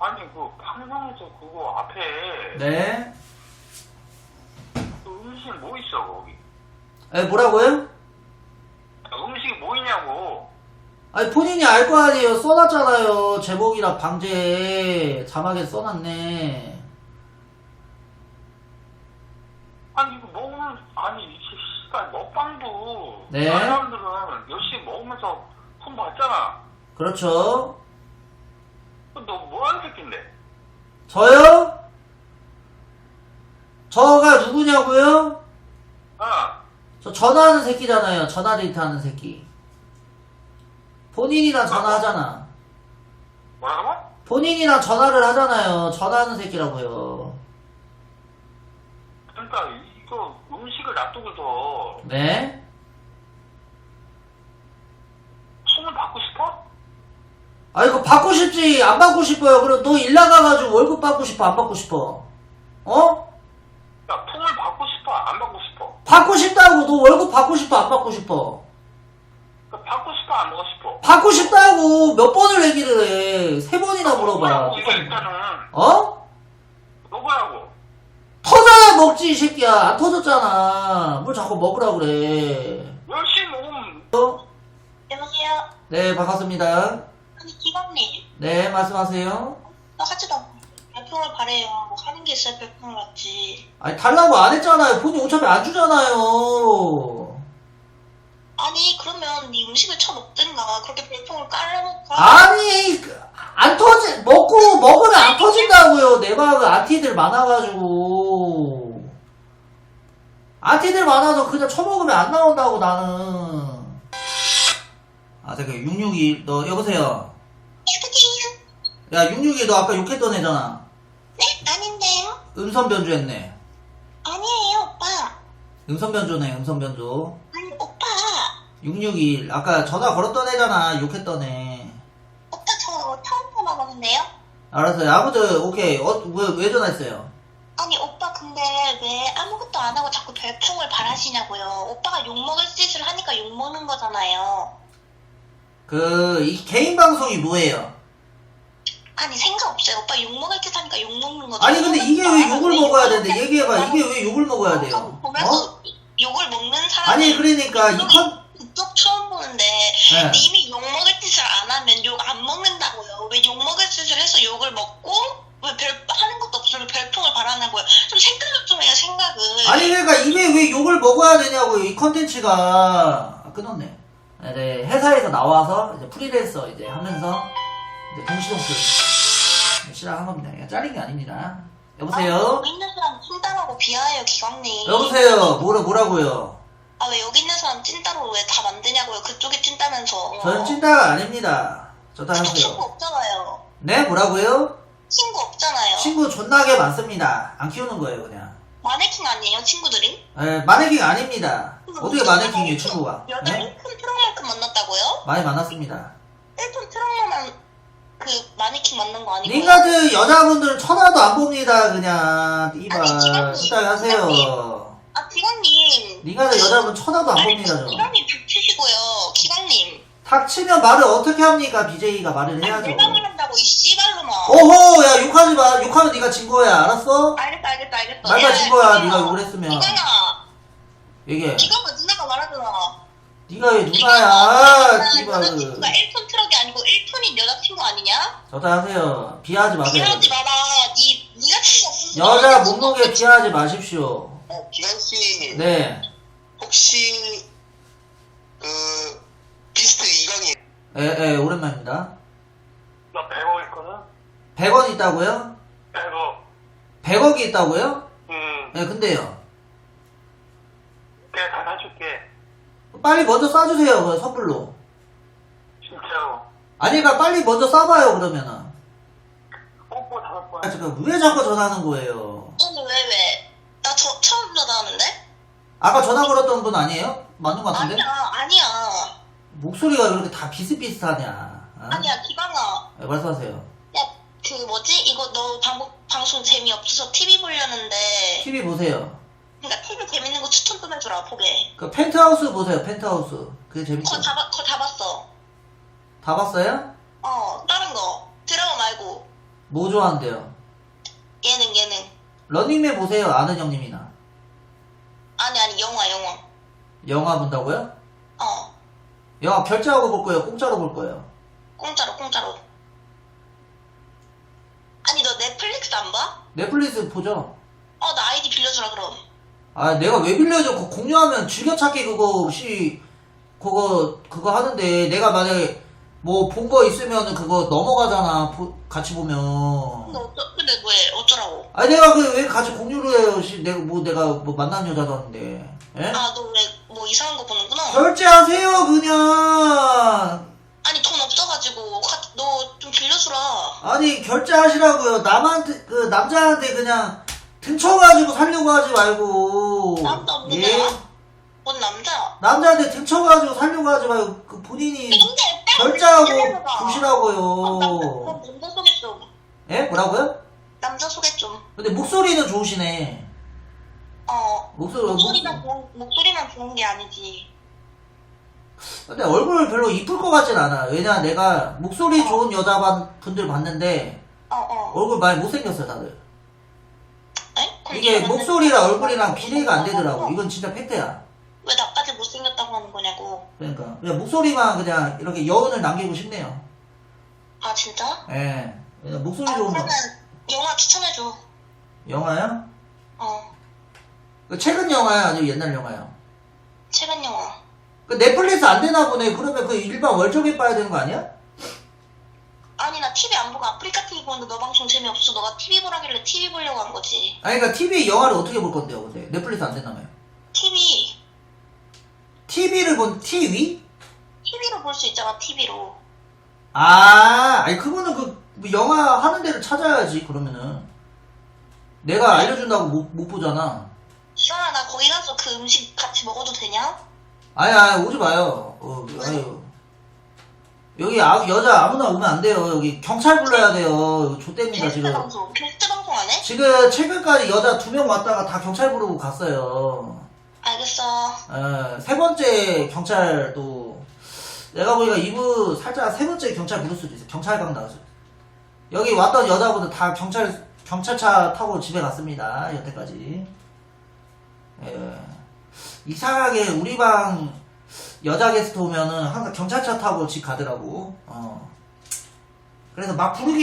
아니 그 방송에서 그거 앞에 네. 그 음식 뭐 있어 거기? 에, 뭐라고요? 음식이 뭐 있냐고. 아니, 본인이 알 거 아니에요. 써놨잖아요. 제목이랑 방제 자막에 써놨네. 아니 이거 먹으면 아니 이 씨발 먹방도 네. 다른 사람들은 열심히 먹으면서 돈 받잖아. 그렇죠. 너 뭐하는 새끼인데? 저요? 저가 누구냐고요? 어. 저 전화하는 새끼잖아요. 전화 데이트 하는 새끼. 본인이랑 전화하잖아. 뭐라고? 본인이랑 전화를 하잖아요. 전화하는 새끼라고요. 그러니까 이거 음식을 놔두고서 네? 손을 받고 싶어? 아 이거 받고 싶지 안 받고 싶어요. 그럼 너 일 나가가지고 월급 받고 싶어 안 받고 싶어? 어? 야 통을 받고 싶어? 안 받고 싶어? 받고 싶다고 너 월급 받고 싶어 안 받고 싶어? 그러니까 받고 싶어? 안 받고 싶어? 받고 싶다고 몇 번을 얘기를 해. 세 번이나 물어봐. 이거 일단은 어? 먹으라고. 터져야 먹지 이 새끼야. 안 터졌잖아. 뭘 자꾸 먹으라 그래. 열심히 먹으면 어? 여보세요? 네 반갑습니다. 아니, 기광님. 네 말씀하세요. 나 하지도 않고 별풍을 바래요. 뭐 하는 게 있어야 별풍을 받지. 아니 달라고 안 했잖아요. 본인 어차피 안 주잖아요. 아니, 그러면 네 음식을 처먹든가 그렇게 별풍을 깔아놓고. 아니 그, 안 터지 먹고 먹으면 안 터진다고요 내 방은 안티들 많아가지고 안티들 많아서 그냥 처먹으면 안 나온다고 나는 아 잠깐 662너 여보세요 여보세요? 야 662너 아까 욕했던 애잖아 네? 아닌데요? 음성 변조했네 아니에요, 오빠. 음성 변조네 음성 변조 아니, 오빠. 661 아까 전화 걸었던 애잖아 욕했던 애 오빠 저 처음 전화받는데요? 알았어요 아무튼 오케이 어, 왜, 왜 전화했어요 아니, 오빠 근데 왜 아무것도 안 하고 자꾸 별풍을 바라시냐고요. 오빠가 욕먹을 짓을 하니까 욕먹는 거잖아요. 그 이 개인 방송이 뭐예요 아니, 생각 없어요. 오빠 욕 먹을 짓 하니까 욕 먹는 거죠. 아니 근데 이게 왜 욕을 왜 먹어야 되는데 얘기해봐 이게 왜 욕을 먹어야 돼요? 어? 보면서 욕을 먹는 사람 아니 그러니까 이 컨... 그쪽 처음 보는데 네. 이미 욕 먹을 짓을 안 하면 욕 안 먹는다고요. 왜 욕 먹을 짓을 해서 욕을 먹고 왜 별 하는 것도 없으면 별풍을 바라냐고요. 좀 생각을 좀 해요 생각을. 아니 그러니까 이게 왜 욕을 먹어야 되냐고요 이 컨텐츠가 아, 끊었네 네, 회사에서 나와서 이제 프리랜서 이제 하면서 이제 동시동시 시작한 겁니다 이거 잘린 게 아닙니다 아, 여보세요? 여기 있는 사람 찐따라고 비하해요 기광님. 여보세요 뭐라 뭐라고요? 아 왜 여기 있는 사람 찐따로 왜 다 만드냐고요. 그쪽이 찐따면서. 저는 찐따가 아닙니다 저도 그쪽 친구 하세요 없잖아요. 네 뭐라고요? 친구 없잖아요. 친구 존나게 많습니다 안 키우는 거예요 그냥 마네킹 아니에요 친구들이? 에, 마네킹 아닙니다 어떻게 마네킹이에요 친구가 여자 네? 1 만났다고요? 많이 만났습니다. 1톤 트럭만 그 마네킹 만난 거 아니고요? 링가드 여자분들은 천하도 안 봅니다 그냥. 이봐 아니, 식당 하세요. 아 기광님. 링가드 여자분 천하도 안 아니 봅니다 저 기광님 닥치시고요 기광님. 닥치면 말을 어떻게 합니까? BJ가 말을 해야죠. 이 씨발로만. 오호 야 욕하지 마. 욕하면 네가 진 거야 알았어? 알겠다 알겠다 알겠다 야, 진 거야. 네가 욕을 했으면. 기광아. 얘기해. 기광아 누나가 말하잖아 네가 왜 누나야 아, 이봐 여자친구가 1톤 트럭이 아니고 1톤인 여자친구 아니냐? 저다 하세요 비하지 마세요 비하지 마라 니 니가 친구 없으면 여자 몸무게 비하지 마십시오 어, 기광씨, 네 혹시, 그, 비스트 이강이, 에, 에, 오랜만입니다 나 100억 있거든? 100원 있다고요? 100억. 100억이 있다고요? 음, 네 근데요 내가 다 사줄게. 빨리 먼저 싸주세요 그 선불로 진짜로. 아니 그러니까 빨리 먼저 싸봐요 그러면은 뽀뽀 다섯 번. 아 지금 왜 자꾸 전화하는 거예요 아니 왜 왜? 나 저 처음 전화하는데? 아까 전화 걸었던 분 아니에요? 맞는 것 같은데? 아니야 아니야 목소리가 왜 이렇게 다 비슷비슷하냐 어? 아니야 기광아 네, 말씀하세요 야, 그 뭐지? 이거 너 방, 방송 재미없어서 TV 보려는데 TV 보세요 그러니까 TV 재밌는 거 보게 그 펜트하우스 보세요 펜트하우스 그게 재밌죠 그거 다, 봤- 그거 다 봤어 다 봤어요? 어 다른 거 드라마 말고 뭐 좋아한대요? 예능 예능. 런닝맨 보세요 아는 형님이나 아니 아니 영화 영화. 영화 본다고요? 어 영화 결제하고 볼 거예요 공짜로 볼 거예요 공짜로 공짜로. 아니 너 넷플릭스 안 봐? 넷플릭스 보죠 어 나 아이디 빌려주라 그럼. 아 내가 왜 빌려줘 그거 공유하면 즐겨찾기 그거 혹시 그거 그거 하는데 내가 만약에 뭐 본 거 있으면은 그거 넘어가잖아 보- 같이 보면 근데 어쩌 근데 왜 어쩌라고? 아니 내가 그 왜 같이 공유를 해요 씨 내가 뭐 내가 뭐 만난 여자도 아닌데 예? 아 너 왜 뭐 이상한 거 보는구나. 결제하세요 그냥 아니 돈 없어가지고 너 좀 빌려주라. 아니 결제하시라고요 남한테 그 남자한테 그냥 등쳐가지고 살려고 하지 말고 남자 없는데? 예? 뭔 남자? 남자한테 등쳐가지고 살려고 하지 말고 그 본인이 근데 결제하고 그럼 주시라고요 남자 소개 좀. 예? 뭐라고요? 남자 소개 좀. 근데 목소리는 좋으시네 어. 목소리 목소리만 목- 좋은, 목소리만 좋은 게 아니지. 근데 얼굴 별로 이쁠 것 같진 않아 왜냐 내가 목소리 좋은 여자 분들 봤는데 어 어. 얼굴 많이 못생겼어요 다들 이게 목소리랑 얼굴이랑 거 비례가 안 되더라고 어. 이건 진짜 팩트야 왜 나까지 못생겼다고 하는 거냐고. 그러니까 그냥 목소리만 그냥 이렇게 여운을 남기고 싶네요 아 진짜? 예 그냥 목소리 아 좋은 거 그러면 영화 추천해줘. 영화요? 어. 그 최근 영화야 아니면 옛날 영화요? 최근 영화. 그 넷플릭스 안 되나 보네 그러면 그 일반 월정에 봐야 되는 거 아니야? 아니 나 TV 안 보고 아프리카 TV 보는데 너 방송 재미없어. 너가 TV 보라길래 TV 보려고 한 거지. 아니 그러니까 TV 영화를 어떻게 볼 건데요 근데 넷플릭스 안 된다며요 TV. TV를 본 TV? TV로 볼 수 있잖아 TV로. 아, 아니 그거는 그 영화 하는 데를 찾아야지 그러면은 내가 알려준다고 못, 못 보잖아. 수아나 나 거기 가서 그 음식 같이 먹어도 되냐? 아니, 아니 오지 마요. 어, 아유. 여기 아, 여자 아무나 오면 안 돼요. 여기 경찰 불러야 돼요. 좆됩니다 게스트 지금. 방송. 게스트 방송 안 해? 지금 최근까지 여자 두 명 왔다가 다 경찰 부르고 갔어요. 알겠어. 어, 세 번째 경찰도 내가 보니까 이부 살짝 세 번째 경찰 부를 수도 있어. 경찰관 나왔어. 여기 왔던 여자분들 다 경찰 경찰차 타고 집에 갔습니다. 여태까지. 예. 이상하게 우리 방 여자 게스트 오면은 항상 경찰차 타고 집 가더라고. 어. 그래서 막 부르기